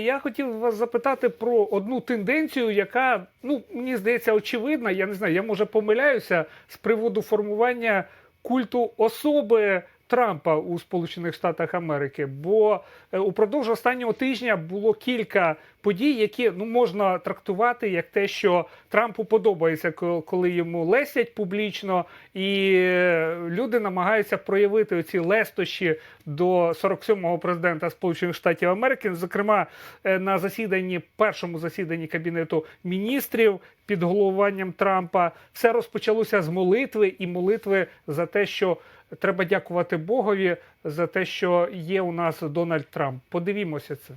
Я хотів вас запитати про одну тенденцію, яка ну мені здається очевидна. Я не знаю, я може помиляюся з приводу формування культу особи Трампа у Сполучених Штатах Америки. Бо е, упродовж останнього тижня було кілька подій, які ну можна трактувати як те, що Трампу подобається, коли йому лесять публічно, і е, люди намагаються проявити оці лестощі до 47-го президента Сполучених Штатів Америки, зокрема е, на засіданні, першому засіданні кабінету міністрів під головуванням Трампа, все розпочалося з молитви і молитви за те, що треба дякувати Богові за те, що є у нас Дональд Трамп. Подивімося це.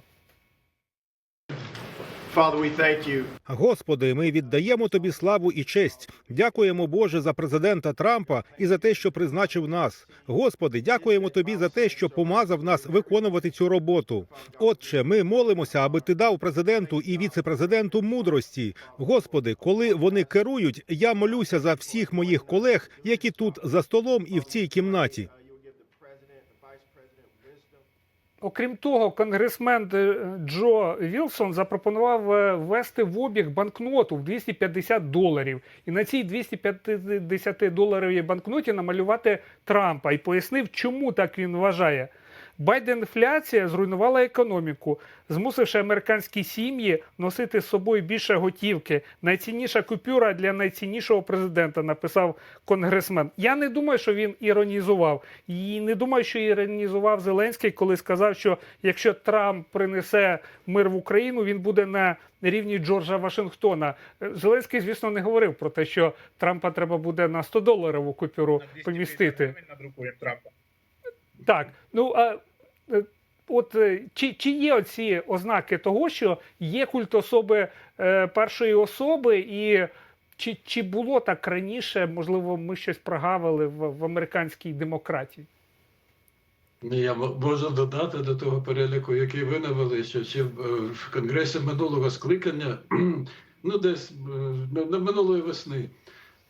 Господи, ми віддаємо тобі славу і честь. Дякуємо Боже за президента Трампа і за те, що призначив нас. Господи, дякуємо тобі за те, що помазав нас виконувати цю роботу. Отче, ми молимося, аби ти дав президенту і віце-президенту мудрості. Господи, коли вони керують, я молюся за всіх моїх колег, які тут за столом і в цій кімнаті. Окрім того, конгресмен е, Джо Вілсон запропонував е, ввести в обіг банкноту в 250 доларів, і на цій 250 доларовій банкноті намалювати Трампа і пояснив, чому так він вважає. Байден-інфляція зруйнувала економіку, змусивши американські сім'ї носити з собою більше готівки. Найцінніша купюра для найціннішого президента, написав конгресмен. Я не думаю, що він іронізував. І не думаю, що іронізував Зеленський, коли сказав, що якщо Трамп принесе мир в Україну, він буде на рівні Джорджа Вашингтона. Зеленський, звісно, не говорив про те, що Трампа треба буде на 100 доларову купюру помістити. Надрукуємо Трампа. Так, ну а от е, чи, чи є оці ознаки того, що є культ особи е, першої особи, і чи, чи було так раніше? Можливо, ми щось прогавили в, в американській демократії? Ну, Я можу додати до того переліку, який ви навели, що ще в, е, конгресі минулого скликання, ну десь е, на минулої весни,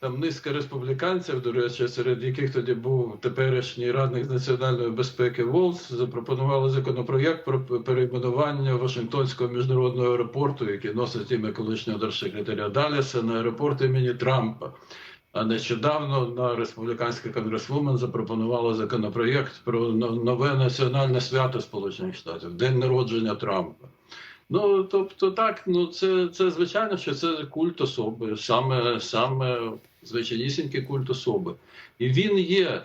там низка республіканців, до речі, серед яких тоді був теперішній радник з національної безпеки Волс, запропонували законопроєкт про перейменування Вашингтонського міжнародного аеропорту, який носить ім'я колишнього держсекретаря Даліса, на аеропорт імені Трампа. А нещодавно на республіканська конгресвумен запропонувала законопроєкт про нове національне свято Сполучених Штатів, День народження Трампа. Ну тобто, так, ну це, це звичайно, що це культ особи, саме саме звичайнісінький культ особи. І він є. е,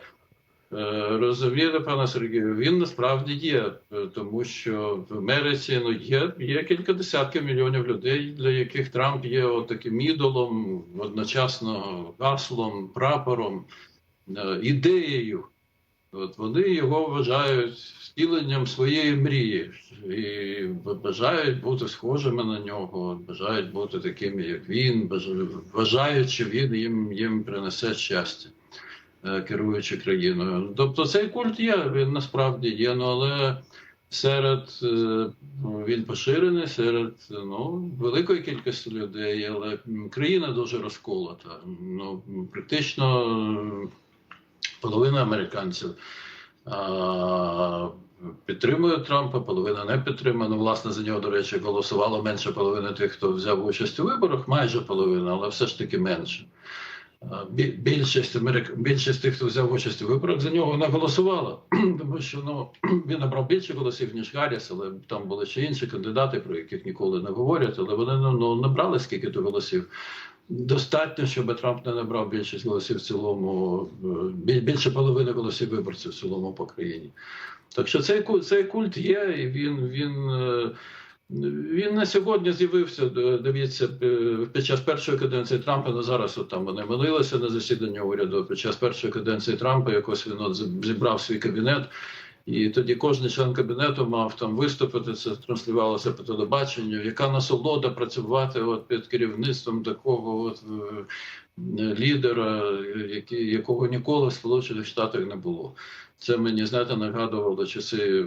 Розумієте, пане Сергію, він насправді є, е, тому що в Америці ну є, є кілька десятків мільйонів людей, для яких Трамп є таким ідолом, одночасно гаслом, прапором, е, ідеєю. От вони його вважають втіленням своєї мрії і бажають бути схожими на нього, бажають бути такими, як він, вважають, що він їм, їм принесе щастя, е, керуючи країною. Тобто цей культ є, він насправді є, ну але серед е, ну, він поширений серед ну, великої кількості людей, але країна дуже розколота. Ну, практично половина американців а, підтримує Трампа, половина не підтримує. Ну, власне, за нього, до речі, голосувало менше половини тих, хто взяв участь у виборах, майже половина, але все ж таки менше. Більшість америк... більшість тих, хто взяв участь у виборах, за нього не голосувала, тому що ну, він набрав більше голосів, ніж Гарріс, але там були ще інші кандидати, про яких ніколи не говорять, але вони ну, ну, набрали скільки то голосів. Достатньо, щоб Трамп не набрав більшість голосів в цілому, е, більше половини голосів виборців в цілому по країні. Так що цей культ, цей культ є, і він, він, е, він на сьогодні з'явився. Дивіться, е, під час першої каденції Трампа, ну зараз от там вони молилися на засідання уряду. Під час першої каденції Трампа якось він от зібрав свій кабінет. І тоді кожен член кабінету мав там виступити, це транслювалося по телебаченню. Яка насолода працювати от під керівництвом такого от е, лідера, який, якого ніколи в Сполучених Штатах не було. Це мені знаєте, нагадувало часи е,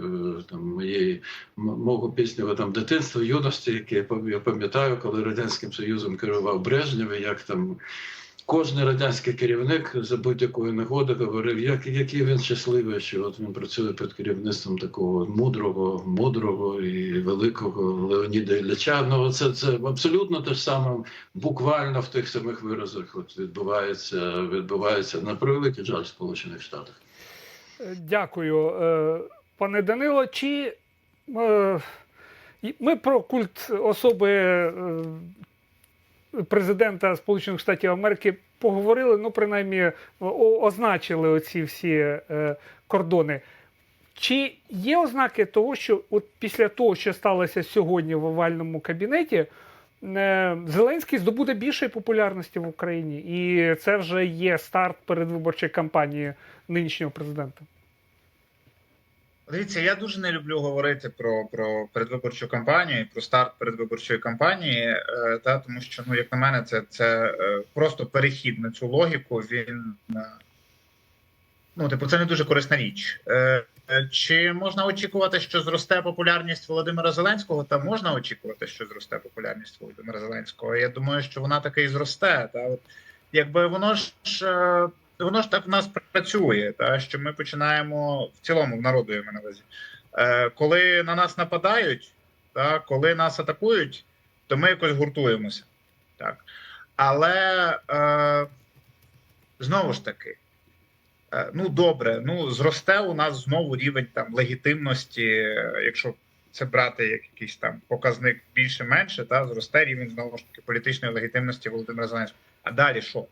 там моєї мого пізнього там дитинства, юності, яке я пам'ятаю, коли радянським союзом керував Брежнєв, як там кожен радянський керівник за будь-якої нагоди говорив, як, який він щасливий, що от він працює під керівництвом такого мудрого, мудрого і великого Леоніда Ілліча. Ну це, це абсолютно те ж саме, буквально в тих самих виразах. От відбувається, відбувається на превеликий жаль в Сполучених Штатах. Дякую, е, пане Данило. Чи е, ми про культ особи е, президента Сполучених Штатів Америки поговорили, ну, принаймні, означили оці всі е, кордони. Чи є ознаки того, що от після того, що сталося сьогодні в овальному кабінеті, е, Зеленський здобуде більшої популярності в Україні, і це вже є старт передвиборчої кампанії нинішнього президента? Дивіться, я дуже не люблю говорити про, про передвиборчу кампанію, про старт передвиборчої кампанії, е, та тому що, ну, як на мене, це, це е, просто перехід на цю логіку. Він е, ну, типу, це не дуже корисна річ. Чи можна очікувати, що зросте популярність Володимира Зеленського? Та можна очікувати, що зросте популярність Володимира Зеленського. Я думаю, що вона таки і зросте. Та от, якби воно ж. Воно ж так в нас працює, та що ми починаємо в цілому в народу я на увазі. Е, коли на нас нападають, та коли нас атакують, то ми якось гуртуємося. Так. Але е, знову ж таки, е, ну добре, ну зросте у нас знову рівень там легітимності, якщо це брати як якийсь там показник більше-менше, та зросте рівень знову ж таки політичної легітимності Володимира Зеленського. А далі що?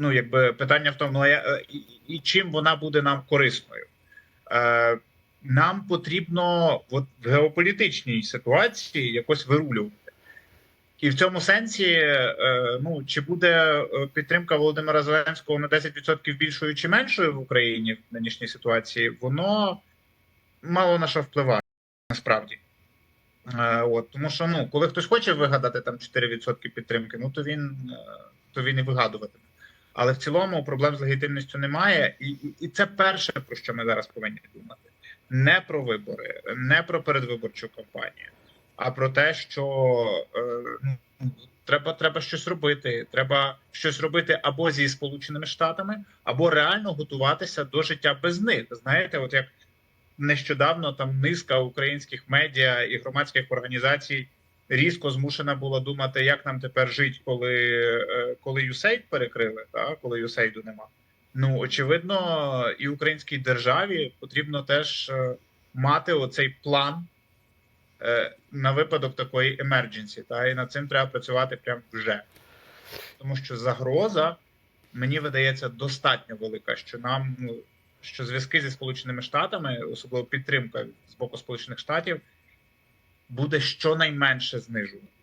Ну, якби питання в тому, ну, я- е, і, і чим вона буде нам корисною. Е, нам потрібно от, в геополітичній ситуації якось вирулювати. І в цьому сенсі, е, ну, чи буде е, підтримка Володимира Зеленського на 10% більшою чи меншою в Україні в нинішній ситуації, воно мало на що впливає насправді. От, тому що ну, коли хтось хоче вигадати там 4% підтримки, ну то він, то він і вигадуватиме. Але в цілому проблем з легітимністю немає, і, і, це перше, про що ми зараз повинні думати. Не про вибори, не про передвиборчу кампанію, а про те, що е, ну, треба, треба щось робити. Треба щось робити або зі Сполученими Штатами, або реально готуватися до життя без них. Знаєте, от як нещодавно там низка українських медіа і громадських організацій різко змушена була думати, як нам тепер жити, коли, е, коли USAID перекрили, та, коли USAID нема. Ну, очевидно, і українській державі потрібно теж е, мати оцей план е, на випадок такої емердженсі. Та, і над цим треба працювати прямо вже. Тому що загроза, мені видається, достатньо велика, що нам що зв'язки зі Сполученими Штатами, особливо підтримка з боку Сполучених Штатів, буде щонайменше знижуватися.